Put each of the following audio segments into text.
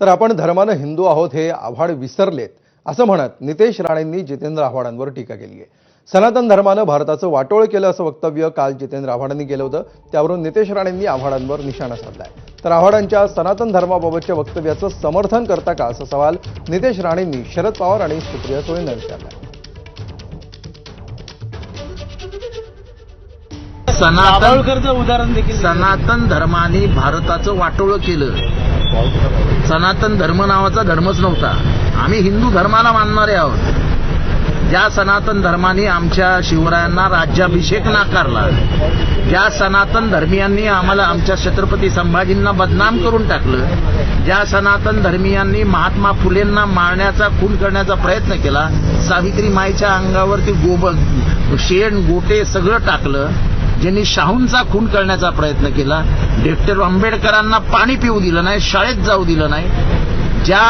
तर आपण धर्मानं हिंदू आहोत हे आव्हाड विसरलेत असं म्हणत नितेश राणेंनी जितेंद्र आव्हाडांवर टीका केली आहे सनातन धर्मानं भारताचं वाटोळ केलं असं वक्तव्य काल जितेंद्र आव्हाडांनी केलं होतं. त्यावरून नितेश राणेंनी आव्हाडांवर निशाणा साधलाय. तर आव्हाडांच्या सनातन धर्माबाबतच्या वक्तव्याचं समर्थन करता का असा सवाल नितेश राणेंनी शरद पवार आणि सुप्रिया सुळेंना विचारला सनातन उदाहरण देखील सनातन धर्माने भारताचं वाटोळं केलं. सनातन धर्म नावाचा धर्मच नव्हता. आम्ही हिंदू धर्माला मानणारे आहोत. ज्या सनातन धर्माने आमच्या शिवरायांना राज्याभिषेक नाकारला ज्या सनातन धर्मियांनी आम्हाला आमच्या छत्रपती संभाजींना बदनाम करून टाकलं ज्या सनातन धर्मियांनी महात्मा फुलेंना मारण्याचा खून करण्याचा प्रयत्न केला सावित्री माईच्या अंगावरती गोब शेण गोटे सगळं टाकलं ज्यांनी शाहूंचा खून करण्याचा प्रयत्न केला डॉक्टर आंबेडकरांना पाणी पिऊ दिलं नाही शाळेत जाऊ दिलं नाही ज्या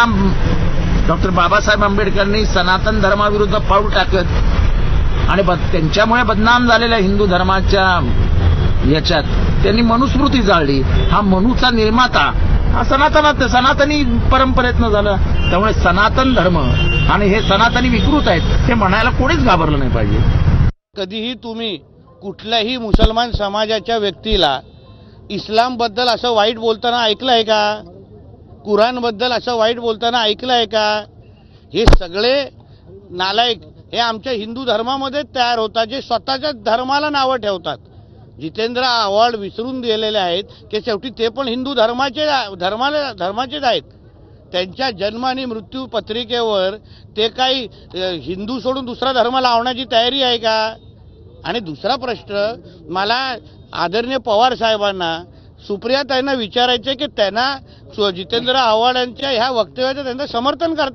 डॉक्टर बाबासाहेब आंबेडकरांनी सनातन धर्माविरुद्ध पाऊल टाकत आणि ब- त्यांच्यामुळे बदनाम झालेल्या हिंदू धर्माच्या याच्यात त्यांनी मनुस्मृती जाळली. हा मनूचा निर्माता हा सनातनात सनातनी परंपरेतनं झालं. त्यामुळे सनातन धर्म आणि हे सनातनी विकृत आहेत हे म्हणायला कोणीच घाबरलं नाही पाहिजे. कधीही तुम्ही कुठल्याही मुसलमान समाजाच्या व्यक्तीला इस्लामबद्दल असं वाईट बोलताना ऐकलं आहे का? कुराणबद्दल असं वाईट बोलताना ऐकलं आहे का? हे सगळे नालायक हे आमच्या हिंदू धर्मामध्ये तयार होतात जे स्वतःच्या धर्माला नावं ठेवतात. जितेंद्र अवॉर्ड विसरून गेलेले आहेत की शेवटी ते पण हिंदू धर्माचे धर्माला धर्माचेच आहेत. त्यांच्या जन्म आणि मृत्यू पत्रिकेवर ते काही हिंदू सोडून दुसरा धर्म लावण्याची तयारी आहे का? आणि दुसरा प्रश्न मला आदरणीय पवार साहेबांना सुप्रिया ताईंना विचारायचे की त्यांना जितेंद्र आव्हाडांच्या ह्या वक्तव्याचं त्यांचं समर्थन करताय.